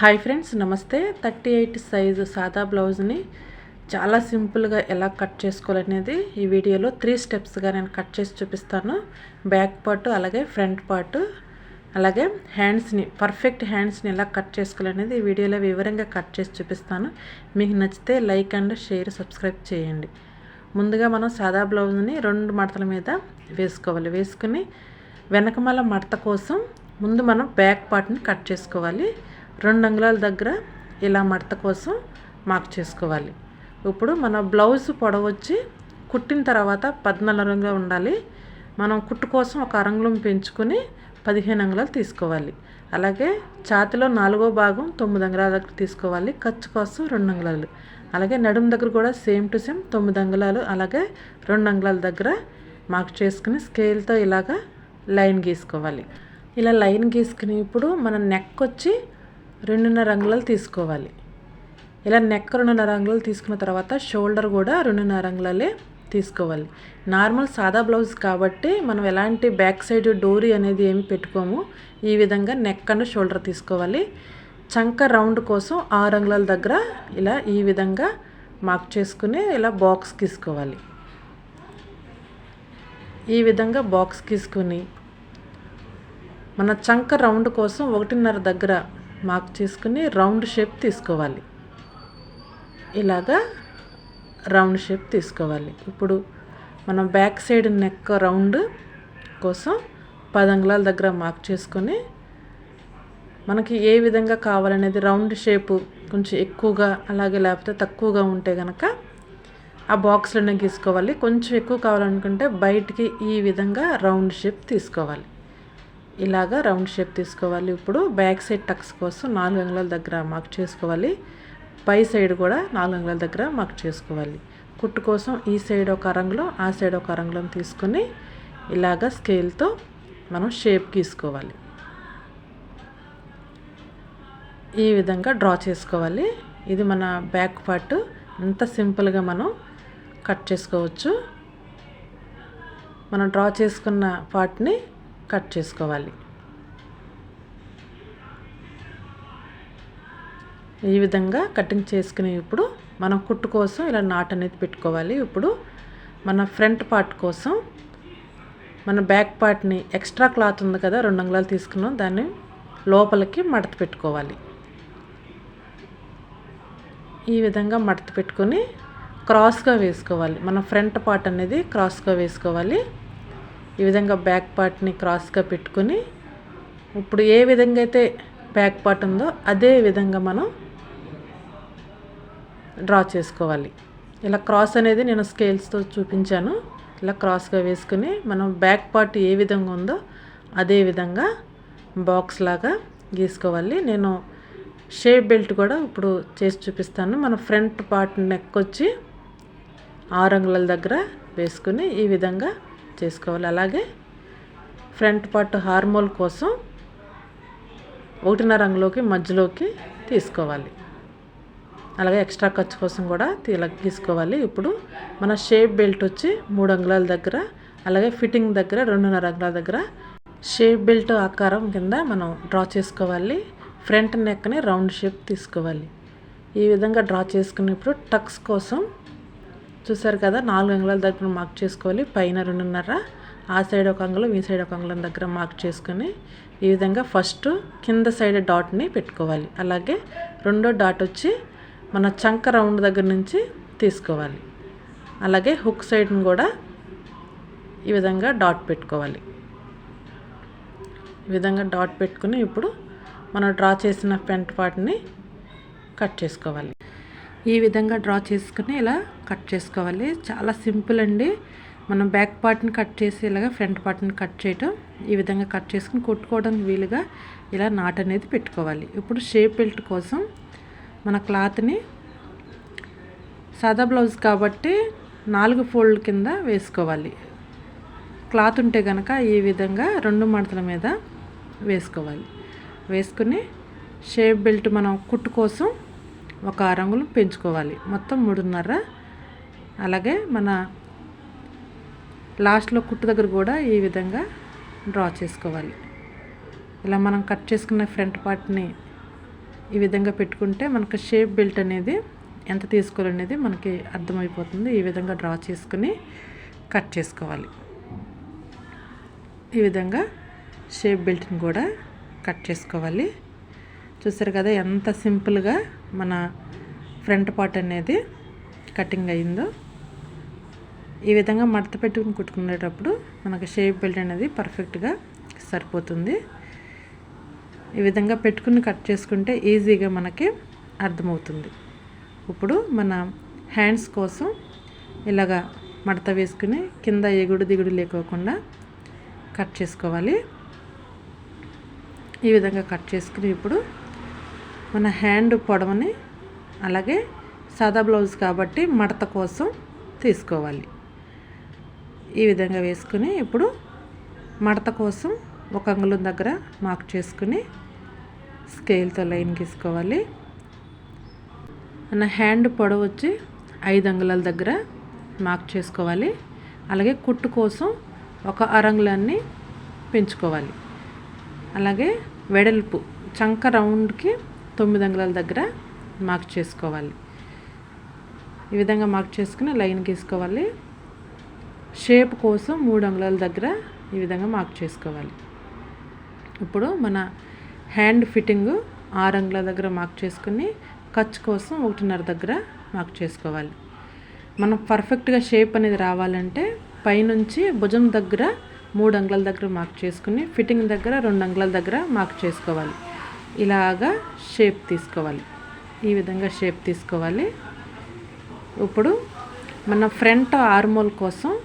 Hi friends నమస్తే. Thirty eight size సాదా బ్లౌజ్ని చాలా సింపుల్గా ఎలా కట్ చేసుకోవాలనేది ఈ వీడియోలో త్రీ స్టెప్స్గా నేను కట్ చేసి చూపిస్తాను. బ్యాక్ పార్ట్ అలాగే ఫ్రంట్ పార్ట్ అలాగే హ్యాండ్స్ని పర్ఫెక్ట్ హ్యాండ్స్ని ఎలా కట్ చేసుకోవాలనేది ఈ వీడియోలో వివరంగా కట్ చేసి చూపిస్తాను. మీకు నచ్చితే లైక్ అండ్ షేర్ సబ్స్క్రైబ్ చేయండి. ముందుగా మనం సాదా బ్లౌజ్ని రెండు మడతల మీద వేసుకోవాలి. వేసుకుని వెనకమాల మడత కోసం ముందు మనం బ్యాక్ పార్ట్ని కట్ చేసుకోవాలి. రెండు అంగుళాల దగ్గర ఇలా మడత కోసం మార్క్ చేసుకోవాలి. ఇప్పుడు మన బ్లౌజ్ పొడవచ్చి కుట్టిన తర్వాత పద్నాలుగు ఉండాలి. మనం కుట్టు కోసం ఒక అరంగుళం పెంచుకొని పదిహేను అంగుళాలు తీసుకోవాలి. అలాగే ఛాతిలో నాలుగో భాగం తొమ్మిది అంగుళాల దగ్గర తీసుకోవాలి. ఖర్చు కోసం రెండు అంగుళాలు. అలాగే నడుము దగ్గర కూడా సేమ్ టు సేమ్ తొమ్మిది అంగుళాలు అలాగే రెండు అంగుళాల దగ్గర మార్క్ చేసుకుని స్కేల్తో ఇలాగా లైన్ గీసుకోవాలి. ఇలా లైన్ గీసుకుని ఇప్పుడు మన నెక్ వచ్చి రెండున్నర అంగుళాలు తీసుకోవాలి. ఇలా నెక్ రెండున్నర అంగుళాలు తీసుకున్న తర్వాత షోల్డర్ కూడా రెండున్నర అంగుళాలే తీసుకోవాలి. నార్మల్ సాదా బ్లౌజ్ కాబట్టి మనం ఎలాంటి బ్యాక్ సైడ్ డోరీ అనేది ఏమి పెట్టుకోము. ఈ విధంగా నెక్ అండ్ షోల్డర్ తీసుకోవాలి. చంక రౌండ్ కోసం ఆరు అంగుళాల దగ్గర ఇలా ఈ విధంగా మార్క్ చేసుకుని ఇలా బాక్స్ గీసుకోవాలి. ఈ విధంగా బాక్స్ గీసుకుని మన చంక రౌండ్ కోసం ఒకటిన్నర దగ్గర మార్క్ చేసుకుని రౌండ్ షేప్ తీసుకోవాలి. ఇలాగా రౌండ్ షేప్ తీసుకోవాలి. ఇప్పుడు మనం బ్యాక్ సైడ్ నెక్ రౌండ్ కోసం పదంగుళాల దగ్గర మార్క్ చేసుకొని మనకి ఏ విధంగా కావాలనేది రౌండ్ షేపు కొంచెం ఎక్కువగా అలాగే లేకపోతే తక్కువగా ఉంటే కనుక ఆ బాక్స్లోనే గీసుకోవాలి. కొంచెం ఎక్కువ కావాలనుకుంటే బయటికి ఈ విధంగా రౌండ్ షేప్ తీసుకోవాలి. ఇలాగా రౌండ్ షేప్ తీసుకోవాలి. ఇప్పుడు బ్యాక్ సైడ్ టక్స్ కోసం నాలుగు అంగుళాల దగ్గర మార్క్ చేసుకోవాలి. పై సైడ్ కూడా నాలుగు అంగుళాల దగ్గర మార్క్ చేసుకోవాలి. కుట్టు కోసం ఈ సైడ్ ఒక రంగులో ఆ సైడ్ ఒక రంగులో తీసుకొని ఇలాగ స్కేల్తో మనం షేప్ గీసుకోవాలి. ఈ విధంగా డ్రా చేసుకోవాలి. ఇది మన బ్యాక్ పార్ట్ ఎంత సింపుల్గా మనం కట్ చేసుకోవచ్చు. మనం డ్రా చేసుకున్న పార్ట్ని కట్ చేసుకోవాలి. ఈ విధంగా కటింగ్ చేసుకుని ఇప్పుడు మనం కుట్టు కోసం ఇలా నాట్ అనేది పెట్టుకోవాలి. ఇప్పుడు మన ఫ్రంట్ పార్ట్ కోసం మన బ్యాక్ పార్ట్ని ఎక్స్ట్రా క్లాత్ ఉంది కదా రెండు అంగుళాలు తీసుకున్నాం. దాన్ని లోపలికి మడత పెట్టుకోవాలి. ఈ విధంగా మడత పెట్టుకొని క్రాస్గా వేసుకోవాలి. మన ఫ్రంట్ పార్ట్ అనేది క్రాస్గా వేసుకోవాలి. ఈ విధంగా బ్యాక్ పార్ట్ని క్రాస్గా పెట్టుకొని ఇప్పుడు ఏ విధంగా అయితే బ్యాక్ పార్ట్ ఉందో అదే విధంగా మనం డ్రా చేసుకోవాలి. ఇలా క్రాస్ అనేది నేను స్కేల్స్తో చూపించాను. ఇలా క్రాస్గా వేసుకుని మనం బ్యాక్ పార్ట్ ఏ విధంగా ఉందో అదే విధంగా బాక్స్ లాగా గీసుకోవాలి. నేను షేప్ బెల్ట్ కూడా ఇప్పుడు చేసి చూపిస్తాను. మన ఫ్రంట్ పార్ట్ నెక్ వచ్చి ఆరు అంగుళాల దగ్గర వేసుకుని ఈ విధంగా చేసుకోవాలి. అలాగే ఫ్రంట్ పార్ట్ హార్మోల్ కోసం ఒకటిన్నర రంగులోకి మధ్యలోకి తీసుకోవాలి. అలాగే ఎక్స్ట్రా ఖర్చు కోసం కూడా ఇలా తీసుకోవాలి. ఇప్పుడు మన షేప్ బెల్ట్ వచ్చి మూడు అంగుళాల దగ్గర అలాగే ఫిట్టింగ్ దగ్గర రెండున్నర అంగుళాల దగ్గర. షేప్ బెల్ట్ ఆకారం కింద మనం డ్రా చేసుకోవాలి. ఫ్రంట్ నెక్ని రౌండ్ షేప్ తీసుకోవాలి. ఈ విధంగా డ్రా చేసుకున్నప్పుడు టక్స్ కోసం చూసారు కదా నాలుగు అంగుళాల దగ్గర మార్క్ చేసుకోవాలి పైన రెండున్నర ఆ సైడ్ ఒక అంగుళం ఈ సైడ్ ఒక అంగుళం దగ్గర మార్క్ చేసుకొని ఈ విధంగా ఫస్ట్ కింద సైడ్ డాట్ని పెట్టుకోవాలి. అలాగే రెండో డాట్ వచ్చి మన చంక రౌండ్ దగ్గర నుంచి తీసుకోవాలి. అలాగే హుక్ సైడ్ని కూడా ఈ విధంగా డాట్ పెట్టుకోవాలి. ఈ విధంగా డాట్ పెట్టుకుని ఇప్పుడు మనం డ్రా చేసిన ఫ్రంట్ పార్ట్ని కట్ చేసుకోవాలి. ఈ విధంగా డ్రా చేసుకుని ఇలా కట్ చేసుకోవాలి. చాలా సింపుల్ అండి. మనం బ్యాక్ పార్ట్ని కట్ చేసి ఇలాగ ఫ్రంట్ పార్ట్ని కట్ చేయటం ఈ విధంగా కట్ చేసుకుని కుట్టుకోవడానికి వీలుగా ఇలా నాట్ అనేది పెట్టుకోవాలి. ఇప్పుడు షేప్ బెల్ట్ కోసం మన క్లాత్ని సాదా బ్లౌజ్ కాబట్టి నాలుగు ఫోల్డ్ కింద వేసుకోవాలి. క్లాత్ ఉంటే కనుక ఈ విధంగా రెండు మడతల మీద వేసుకోవాలి. వేసుకుని షేప్ బెల్ట్ మనం కుట్టు కోసం ఒక రంగులు పెంచుకోవాలి. మొత్తం మూడున్నర. అలాగే మన లాస్ట్లో కుట్టు దగ్గర కూడా ఈ విధంగా డ్రా చేసుకోవాలి. ఇలా మనం కట్ చేసుకున్న ఫ్రంట్ పార్ట్ని ఈ విధంగా పెట్టుకుంటే మనకు షేప్ బెల్ట్ అనేది ఎంత తీసుకోవాలనేది మనకి అర్థమైపోతుంది. ఈ విధంగా డ్రా చేసుకుని కట్ చేసుకోవాలి. ఈ విధంగా షేప్ బెల్ట్ని కూడా కట్ చేసుకోవాలి. చూసారు కదా ఎంత సింపుల్గా మన ఫ్రంట్ పార్ట్ అనేది కటింగ్ అయిందో. ఈ విధంగా మడత పెట్టుకుని కుట్టుకునేటప్పుడు మనకు షేప్ బెల్ట్ అనేది పర్ఫెక్ట్గా సరిపోతుంది. ఈ విధంగా పెట్టుకుని కట్ చేసుకుంటే ఈజీగా మనకి అర్థమవుతుంది. ఇప్పుడు మన హ్యాండ్స్ కోసం ఇలాగా మడత వేసుకుని కింద ఎగుడు దిగుడు లేకోకుండా కట్ చేసుకోవాలి. ఈ విధంగా కట్ చేసుకుని ఇప్పుడు మన హ్యాండ్ పొడవని అలాగే సాదా బ్లౌజ్ కాబట్టి మడత కోసం తీసుకోవాలి. ఈ విధంగా వేసుకుని ఇప్పుడు మడత కోసం ఒక అంగుళం దగ్గర మార్క్ చేసుకుని స్కేల్తో లైన్ గీసుకోవాలి. మన హ్యాండ్ పొడవు వచ్చి ఐదు అంగుళాల దగ్గర మార్క్ చేసుకోవాలి. అలాగే కుట్టు కోసం ఒక అరంగులాన్ని పెంచుకోవాలి. అలాగే వెడల్పు చంక రౌండ్కి తొమ్మిది అంగుళాల దగ్గర మార్క్ చేసుకోవాలి. ఈ విధంగా మార్క్ చేసుకుని లైన్ గీసుకోవాలి. షేప్ కోసం మూడు అంగుళాల దగ్గర ఈ విధంగా మార్క్ చేసుకోవాలి. ఇప్పుడు మన హ్యాండ్ ఫిట్టింగ్ ఆరు అంగుళాల దగ్గర మార్క్ చేసుకుని ఖర్చు కోసం ఒకటిన్నర దగ్గర మార్క్ చేసుకోవాలి. మనం పర్ఫెక్ట్గా షేప్ అనేది రావాలంటే పైనుంచి భుజం దగ్గర మూడు అంగుళాల దగ్గర మార్క్ చేసుకుని ఫిట్టింగ్ దగ్గర రెండు అంగుళాల దగ్గర మార్క్ చేసుకోవాలి. ఇలాగా షేప్ తీసుకోవాలి. ఈ విధంగా షేప్ తీసుకోవాలి. ఇప్పుడు మన ఫ్రంట్ ఆర్మోల్ కోసం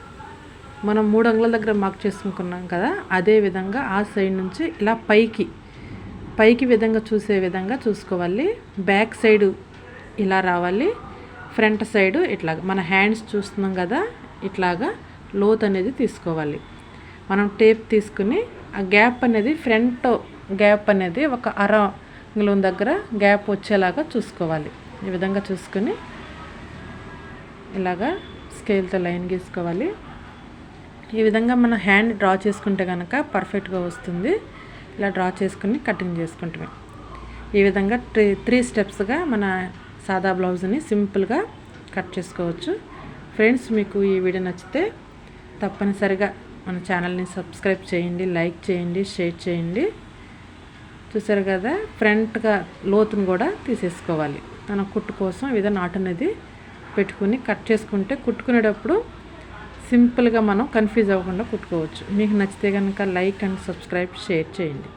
మనం మూడు అంగుల దగ్గర మార్క్ చేసుకున్నాం కదా అదే విధంగా ఆ సైడ్ నుంచి ఇలా పైకి పైకి విధంగా చూసే విధంగా చూసుకోవాలి. బ్యాక్ సైడు ఇలా రావాలి. ఫ్రంట్ సైడ్ ఇట్లా మన హ్యాండ్స్ చూస్తున్నాం కదా ఇట్లాగా లోత్ అనేది తీసుకోవాలి. మనం టేప్ తీసుకుని ఆ గ్యాప్ అనేది ఫ్రంట్ గ్యాప్ అనేది ఒక అర అంగుళం దగ్గర గ్యాప్ వచ్చేలాగా చూసుకోవాలి. ఈ విధంగా చూసుకొని ఇలాగా స్కేల్తో లైన్ గీసుకోవాలి. ఈ విధంగా మన హ్యాండ్ డ్రా చేసుకుంటే కనుక పర్ఫెక్ట్గా వస్తుంది. ఇలా డ్రా చేసుకుని కటింగ్ చేసుకుంటామే. ఈ విధంగా త్రీ త్రీ స్టెప్స్గా మన సాదా బ్లౌజ్ని సింపుల్గా కట్ చేసుకోవచ్చు. ఫ్రెండ్స్ మీకు ఈ వీడియో నచ్చితే తప్పనిసరిగా మన ఛానల్ని సబ్స్క్రైబ్ చేయండి లైక్ చేయండి షేర్ చేయండి. చూసారు కదా ఫ్రంట్గా లోతును కూడా తీసేసుకోవాలి. మన కుట్టు కోసం ఏదో నాటు అనేది పెట్టుకుని కట్ చేసుకుంటే కుట్టుకునేటప్పుడు సింపుల్గా మనం కన్ఫ్యూజ్ అవ్వకుండా కుట్టుకోవచ్చు. మీకు నచ్చితే కనుక లైక్ అండ్ సబ్స్క్రైబ్ షేర్ చేయండి.